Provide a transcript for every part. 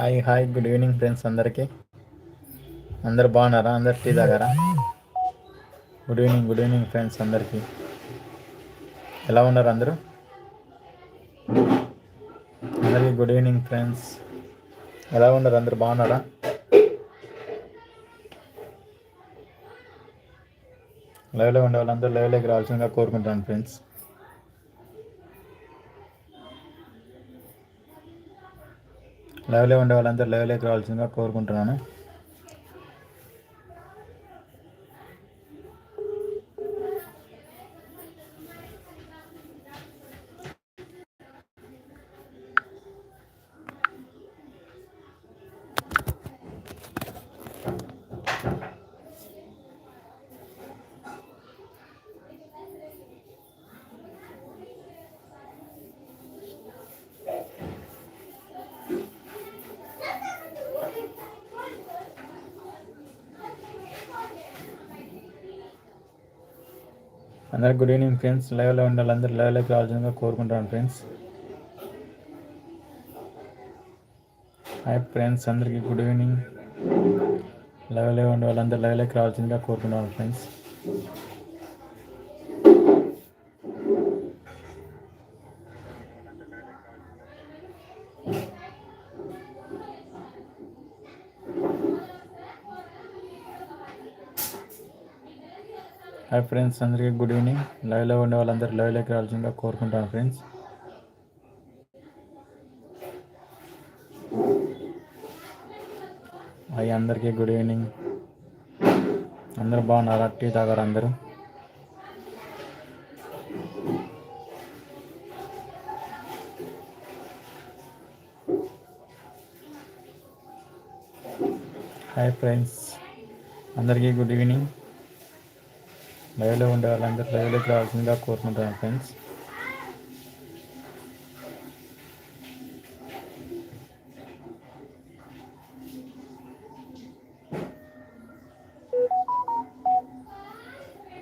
Hi hi good evening friends అందరికీ. అందరు బాగున్నారా? అందరు టీ తాగారా? Good evening good evening friends అందరికీ. ఎలా ఉన్నారు అందరూ? అందరికీ గుడ్ ఈవినింగ్ ఫ్రెండ్స్. ఎలా ఉన్నారు? అందరు బాగున్నారా? లైవ్లో ఉండే వాళ్ళందరూ లైవ్లోకి రావాల్సిందిగా కోరుకుంటాను ఫ్రెండ్స్. లైవ్లో ఉండే వాళ్ళందరూ లైవ్లోకి రావాల్సిందిగా కోరుకుంటున్నాను. Hello good evening friends. లైవ్లో ఉండే వాళ్ళందరూ లైవ్లోకి రావాల్సిందిగా కోరుకుంటాను ఫ్రెండ్స్. హాయ్ ఫ్రెండ్స్ అందరికీ గుడ్ ఈవినింగ్. లైవ్లో ఉండే వాళ్ళందరూ లైవ్లోకి రావాల్సిందిగా కోరుకుంటాను ఫ్రెండ్స్. హాయ్ ఫ్రెండ్స్ అందరికీ గుడ్ ఈవినింగ్ లైవ్లో ఉండే వాళ్ళందరూ లైవ్లోకి రావాల్సిందిగా కోరుకుంటాను ఫ్రెండ్స్ హాయ్ అందరికీ గుడ్ ఈవినింగ్ అందరూ బాగున్నారా? టీ తాగారు అందరూ? హాయ్ ఫ్రెండ్స్ అందరికీ గుడ్ ఈవినింగ్ లైవ్లో ఉండే వాళ్ళందరూ లైవ్లోకి రావాల్సిందిగా కోరుకుంటున్నాను ఫ్రెండ్స్.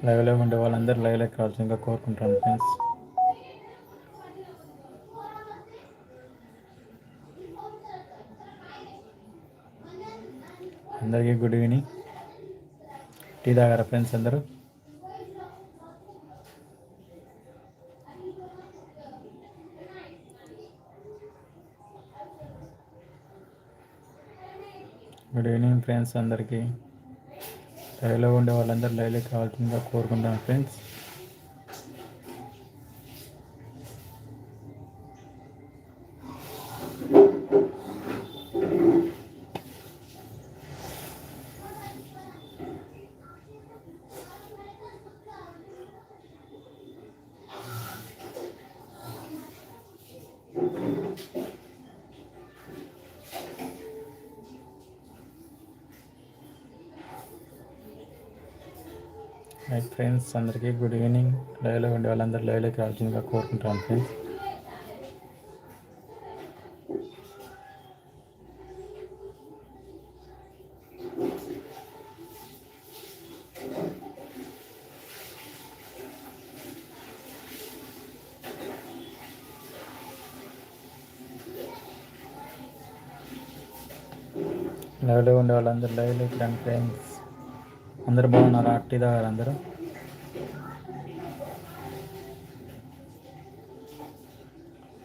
లైవ్లో ఉండే వాళ్ళందరూ లైవ్లోకి రావాల్సిందిగా కోరుకుంటున్నాను ఫ్రెండ్స్. అందరికీ గుడ్ ఈవినింగ్. టీ తాగారా ఫ్రెండ్స్ అందరూ? గుడ్ ఈవినింగ్ ఫ్రెండ్స్ అందరికీ. లైవ్లో ఉండే వాళ్ళందరూ లైవ్లో కావాల్సిందిగా కోరుకుంటాను ఫ్రెండ్స్. హై ఫ్రెండ్స్ అందరికీ గుడ్ ఈవినింగ్. లైవ్లో ఉండే వాళ్ళందరూ లైవ్లోకి రావాల్సిందిగా కోరుకుంటాను ఫ్రెండ్స్. లైవ్లో ఉండే వాళ్ళందరూ లైవ్లోకి రండి ఫ్రెండ్స్. అందరు బాగున్నారా? అట్టిదా గారు అందరూ?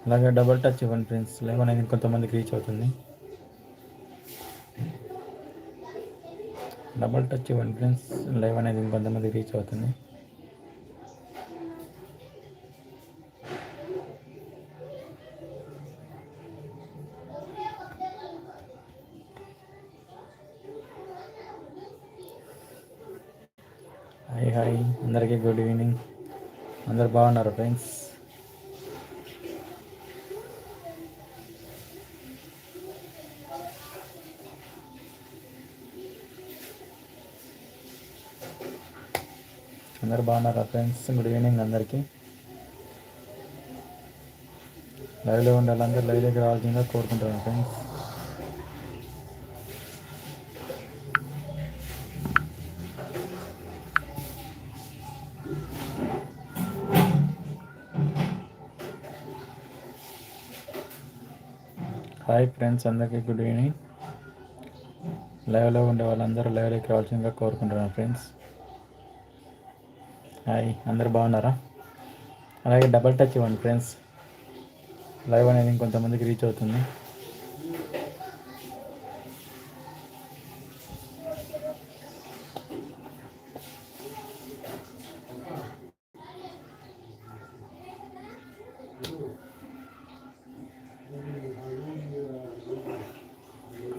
అలాగే డబుల్ టచ్ ఇవ్వండి ఫ్రెండ్స్ లైవ్ అనేది కొంతమందికి రీచ్ అవుతుంది. డబుల్ టచ్ ఇవ్వండి ఫ్రెండ్స్ లైవ్ అనేది ఇంకొంతమంది రీచ్ అవుతుంది హాయ్ హాయ్ అందరికీ గుడ్ ఈవినింగ్ ఉన్నారు ఫ్రెండ్స్? అందరు బాగున్నారా ఫ్రెండ్స్? గుడ్ ఈవినింగ్ అందరికీ. లైవ్లో ఉండాలి అందరూ లైవ్లోకి రావాల్సిందిగా కోరుకుంటున్నాను ఫ్రెండ్స్. హాయ్ ఫ్రెండ్స్ అందరికీ గుడ్ ఈవినింగ్. లైవ్లో ఉండే వాళ్ళందరూ లైవ్లోకి రావాల్సిందిగా కోరుకుంటున్నాను ఫ్రెండ్స్. హాయ్ అందరు బాగున్నారా? అలాగే డబల్ టచ్ ఇవ్వండి ఫ్రెండ్స్. లైవ్ అనేది ఇంకొంతమందికి రీచ్ అవుతుంది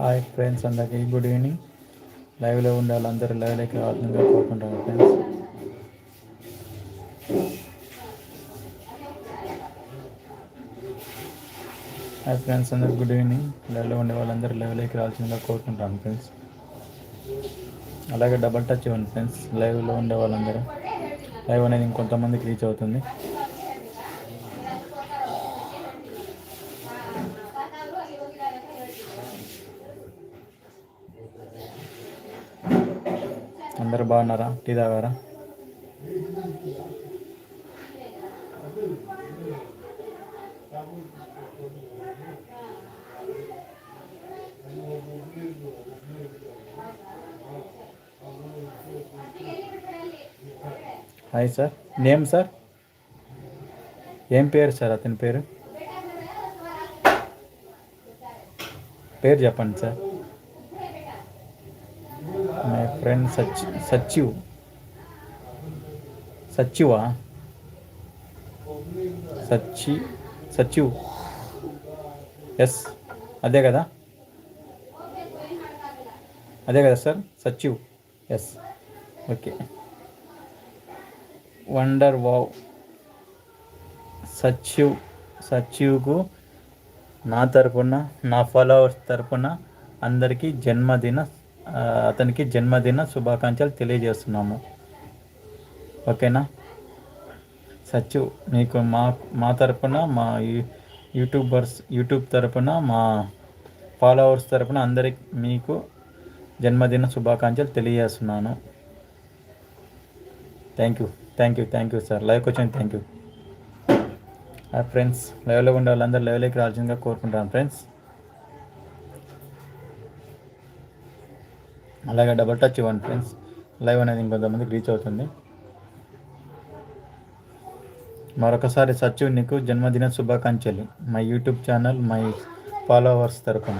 హాయ్ ఫ్రెండ్స్ అందరికీ గుడ్ ఈవినింగ్ లైవ్లో ఉండే వాళ్ళందరూ లైవ్లోకి రావాలని కోరుకుంటాను ఫ్రెండ్స్ హాయ్ ఫ్రెండ్స్ అందరు గుడ్ ఈవినింగ్ లైవ్లో ఉండే వాళ్ళందరూ లైవ్లోకి రావాల్సిందిగా కోరుకుంటాను ఫ్రెండ్స్ అలాగే డబల్ టచ్ ఇవ్వండి ఫ్రెండ్స్ లైవ్లో ఉండే వాళ్ళందరూ. లైవ్ అనేది ఇంకొంతమందికి రీచ్ అవుతుంది. అందరు బాగున్నారా టీ తాగారా హాయ్ సార్ నేమ్ సార్ ఏం పేరు సార్ అతని పేరు పేరు చెప్పండి సార్ మై ఫ్రెండ్ సచ్ సచివ్ సచివా సచి సచివ్ ఎస్ అదే కదా అదే కదా sir Sachiv yes okay wonder wow Sachiv సచివ్కు నా తరపున నా ఫాలోవర్స్ తరపున అందరికీ జన్మదిన అతనికి జన్మదిన శుభాకాంక్షలు తెలియజేస్తున్నాము. ఓకేనా? సచ్చు మీకు మా మా తరపున మా యూట్యూబర్స్ యూట్యూబ్ తరపున మా ఫాలోవర్స్ తరపున అందరికి మీకు జన్మదిన శుభాకాంక్షలు తెలియజేస్తున్నాను. Thank you thank you thank you sir. లైవ్కి వచ్చింది థ్యాంక్ యూ. ఫ్రెండ్స్ లైవ్లో ఉండే వాళ్ళందరూ లైవ్లోకి రావాల్సిందిగా కోరుకుంటాను ఫ్రెండ్స్ అలాగే డబల్ టచ్ ఇవ్వండి ఫ్రెండ్స్ లైవ్ అనేది ఇంకొంతమందికి రీచ్ అవుతుంది. మరొకసారి సచివ్ నీకు జన్మదిన శుభాకాంక్షలు. My YouTube channel my followers తరఫున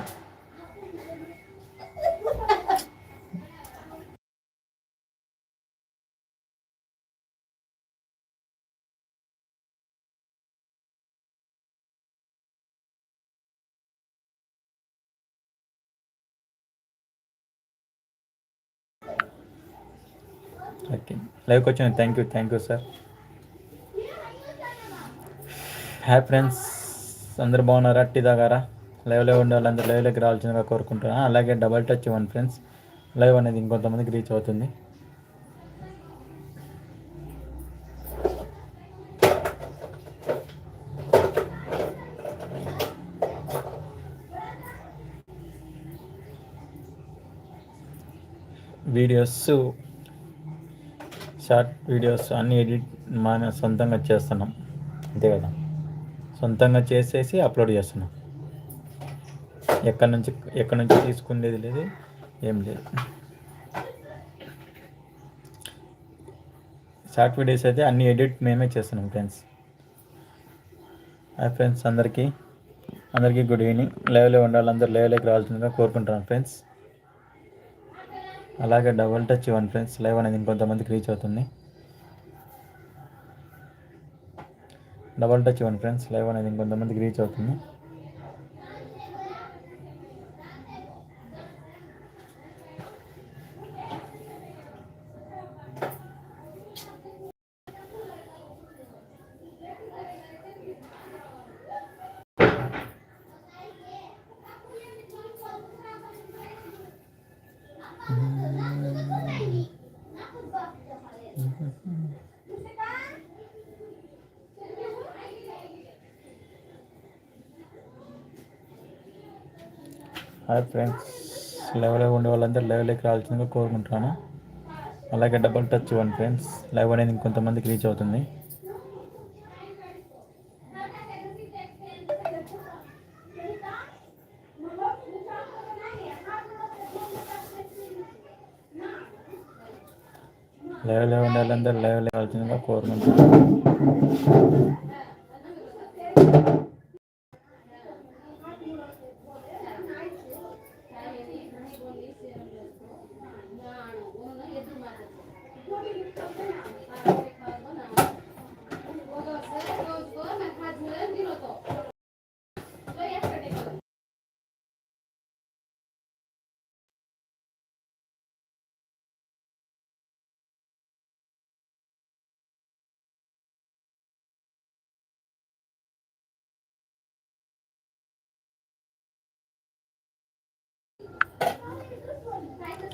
ఓకే లైవ్కి వచ్చిన. Thank you thank you sir hi friends అందరు బాగున్నారా? టీ తాగారా? లైవ్లో ఉండే వాళ్ళందరూ లైవ్లోకి రావాల్సిందిగా కోరుకుంటున్నా. అలాగే డబల్ టచ్ ఇవ్వండి ఫ్రెండ్స్ లైవ్ అనేది ఇంకొంతమందికి రీచ్ అవుతుంది. వీడియోస్ షార్ట్ వీడియోస్ అన్ని ఎడిట్ మన సొంతంగా చేస్తున్నాం. అంతే కదా? సొంతంగా చేసేసి అప్లోడ్ చేస్తున్నాం. ఎక్కడి నుంచి ఎక్కడి నుంచి తీసుకునేది లేదు ఏం లేదు. షార్ట్ వీడియోస్ అయితే అన్ని ఎడిట్ మేమే చేస్తున్నాం ఫ్రెండ్స్. హాయ్ ఫ్రెండ్స్ అందరికీ. అందరికీ గుడ్ ఈవినింగ్. లైవ్లో ఉండాలి అందరూ లైవ్లోకి రావాల్సిందిగా కోరుకుంటున్నాను ఫ్రెండ్స్. అలాగే డబుల్ టచ్ ఇవ్వండి ఫ్రెండ్స్ లైవ్ అనేది ఇంకొంతమందికి రీచ్ అవుతుంది. డబల్ టచ్ ఇవ్వండి ఫ్రెండ్స్ లైవ్ అనేది ఇంకొంతమందికి రీచ్ అవుతుంది. Hi friends. లెవెల్ ఉండే వాళ్ళందరూ లైవ్లోకి రావాల్సిందిగా కోరుకుంటున్నాను. అలాగే double touch one friends. Live అనేది ఇంకొంతమందికి రీచ్ అవుతుంది. లైవ్లో ఉండే వాళ్ళందరూ లైవ్ రావాల్సిందిగా కోరుకుంటున్నాను.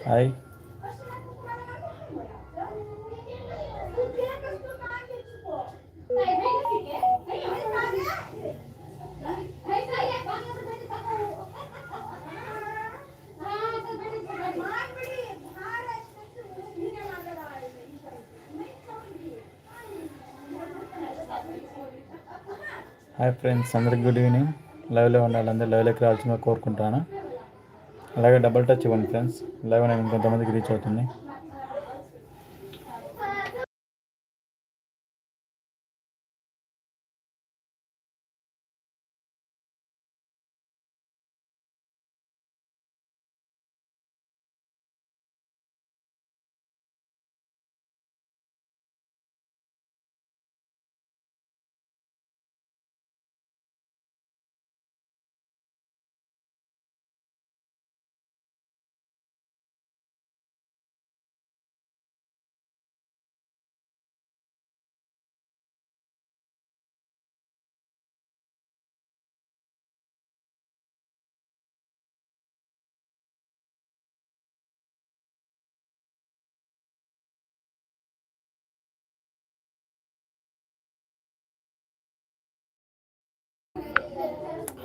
హాయ్ హాయ్ ఫ్రెండ్స్ అందరికి గుడ్ ఈవినింగ్ లైవ్లో ఉండాలి అందరూ లైవ్లోకి రావాల్సిందిగా కోరుకుంటాను అలాగే డబల్ టచ్ ఇవ్వండి ఫ్రెండ్స్ లైవ్ అనేది ఇంకొంతమందికి రీచ్ అవుతుంది.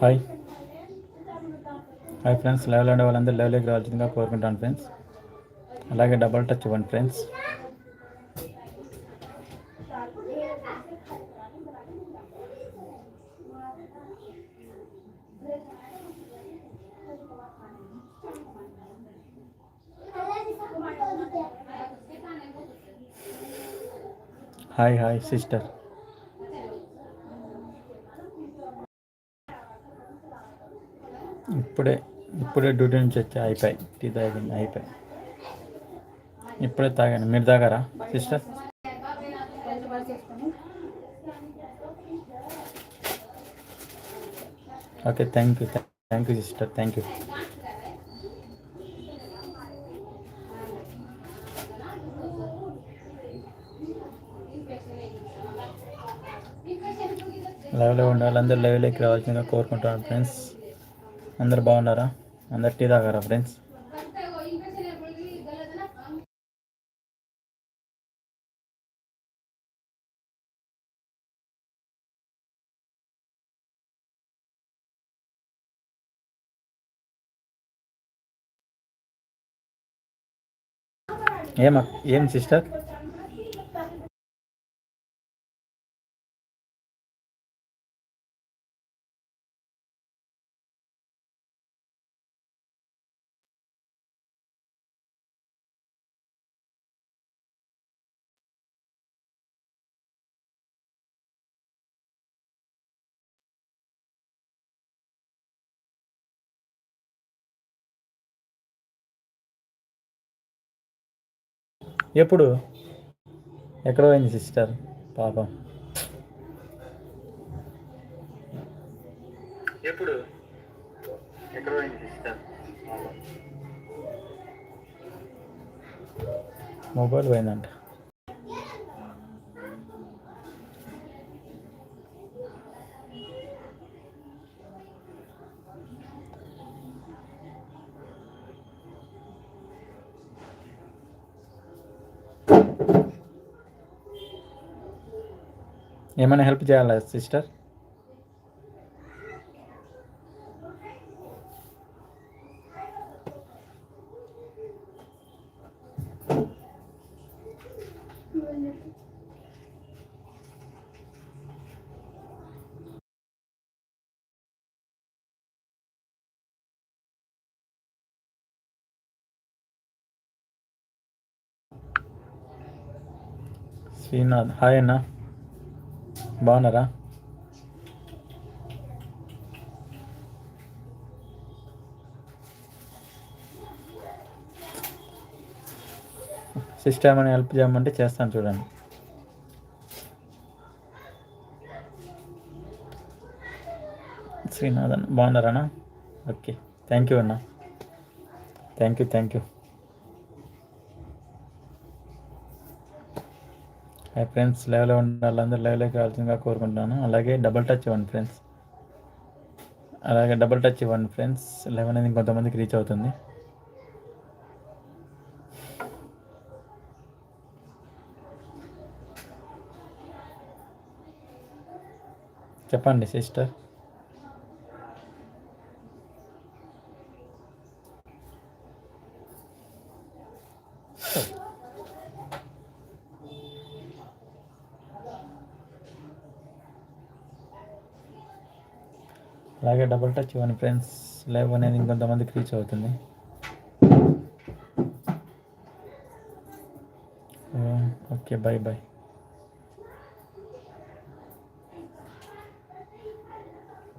హాయ్ హాయ్ ఫ్రెండ్స్ లైవ్లో ఉండే వాళ్ళందరూ లైవ్లోకి రావాల్సిందిగా కోరుకుంటాను ఫ్రెండ్స్ అలాగే డబల్ టచ్ ఇవ్వండి ఫ్రెండ్స్ హాయ్ హాయ్ సిస్టర్ ఇప్పుడే ఇప్పుడే డ్యూటీ నుంచి వచ్చి అయిపోయి టీ తాగింది అయిపోయి. ఇప్పుడే తాగాను. మీరు తాగారా sister? Okay thank you thank you sister thank you. లైవ్లో ఉండాలి అందరూ లైవ్లోకి రావాల్సిందిగా కోరుకుంటున్నాను ఫ్రెండ్స్. అందరు బాగున్నారా? అందరు టీ తాగారా ఫ్రెండ్స్? ఏమా ఏం సిస్టర్? ఎప్పుడు? ఎక్కడ పోయింది సిస్టర్? పాపం. ఎప్పుడు? ఎక్కడ పోయింది సిస్టర్? మొబైల్ పోయిందంట. एमाना हेल्प चेयर सिस्टर श्रीनाथ हाय ना బాగున్నారా? సిస్టమ్ అని హెల్ప్ చేయమంటే చేస్తాను చూడండి. శ్రీనాథన్ బాగున్నారా ఓకే. థ్యాంక్ యూ అన్న. Thank you thank you hi friends లైవ్లో ఉండాలి అందరూ లైవ్లోకి కావాల్సిందిగా కోరుకుంటున్నాను. అలాగే డబుల్ టచ్ ఇవ్వండి ఫ్రెండ్స్ అలాగే డబుల్ టచ్ ఇవ్వండి ఫ్రెండ్స్ లైవ్ అనేది ఇంకొంతమందికి రీచ్ అవుతుంది. చెప్పండి సిస్టర్ అలాగే టచ్ ఇవ్వండి ఫ్రెండ్స్. లైవ్ అనేది ఇంకొంతమందికి రీచ్ అవుతుంది. ఓకే బాయ్ బాయ్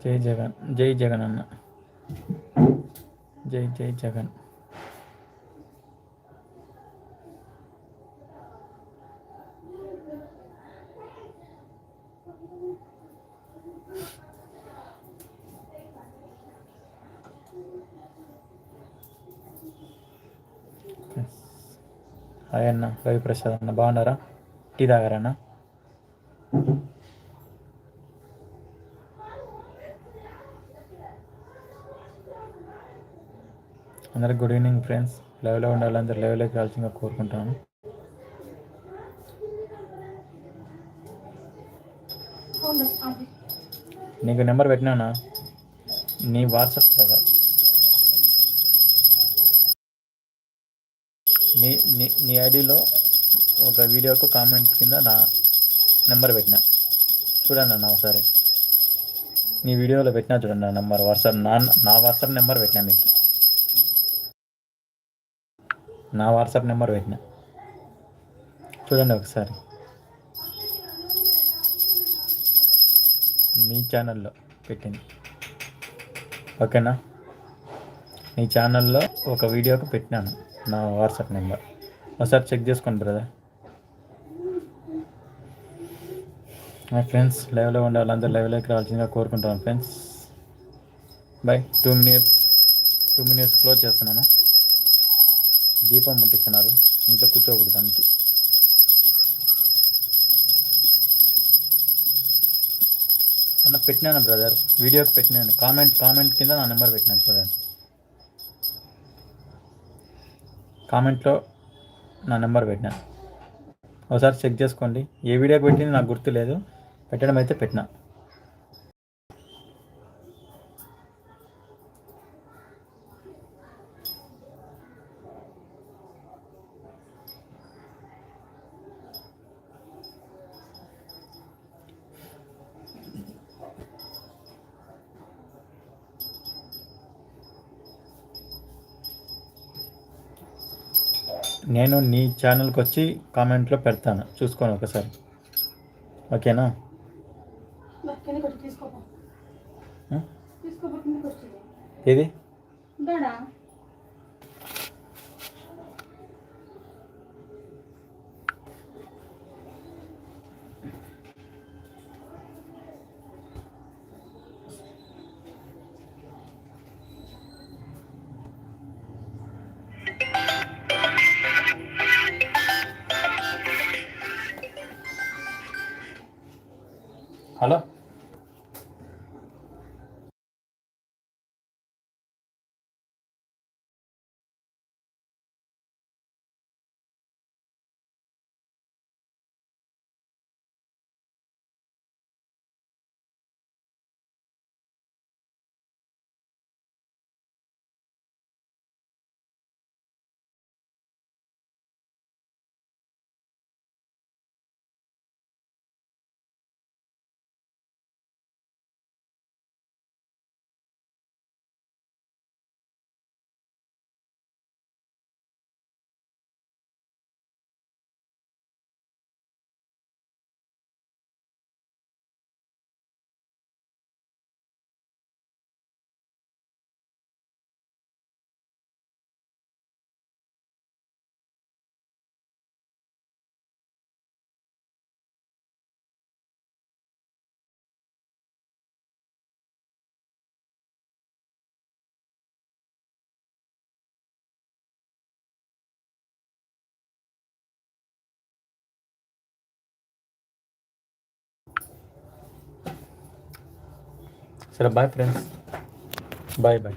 జై జగన్ జై జగన్ అన్న జై జై జగన్. హాయ్ అన్న రవి ప్రసాద్ అన్న బాగున్నారా? టీ తాగారా అన్న? అందరికి గుడ్ ఈవినింగ్ ఫ్రెండ్స్. లైవ్లో ఉండాలి అందరు లైవ్లోకి కావాల్సిందిగా కోరుకుంటాను నీకు నెంబర్ పెట్టినానా నీ వాట్సాప్ కదా. నీ నీ నీ ఐడిలో ఒక వీడియోకు కామెంట్ కింద నా నెంబర్ పెట్టిన. చూడండి అన్న ఒకసారి. నీ వీడియోలో పెట్టినా చూడండి నా నెంబర్ వాట్సాప్ నా నా వాట్సాప్ నెంబర్ పెట్టినా మీకు. నా వాట్సాప్ నెంబర్ పెట్టిన. చూడండి ఒకసారి. మీ ఛానల్లో పెట్టింది. ఓకేనా? నీ ఛానల్లో ఒక వీడియోకి పెట్టినాను. నా వాట్సాప్ నెంబర్. ఒకసారి చెక్ చేసుకోండి బ్రదర్. మై ఫ్రెండ్స్ లైవ్లో ఉండాలి లైవ్లోకి రావాల్సిందిగా కోరుకుంటాను friends. Bye two minutes two minutes close చేస్తున్నాను. దీపం ముట్టిస్తున్నారు. ఇంట్లో కూర్చోకూడదు దానికి. అన్న పెట్టినాను బ్రదర్? వీడియోకి పెట్టినాను? కామెంట్ కామెంట్ కింద నా నెంబర్ పెట్టినాను చూడండి. కామెంట్లో నా నెంబర్ పెట్టినా. ఒకసారి చెక్ చేసుకోండి. ఏ వీడియోకి పెట్టింది నాకు గుర్తు లేదు పెట్టడం అయితే పెట్టినా. నేను నీ ఛానల్కి వచ్చి కామెంట్లో పెడతాను. చూసుకోండి ఒకసారి. ఓకేనా? ఏది? హలో సరే బాయ్ ఫ్రెండ్స్ బాయ్ బాయ్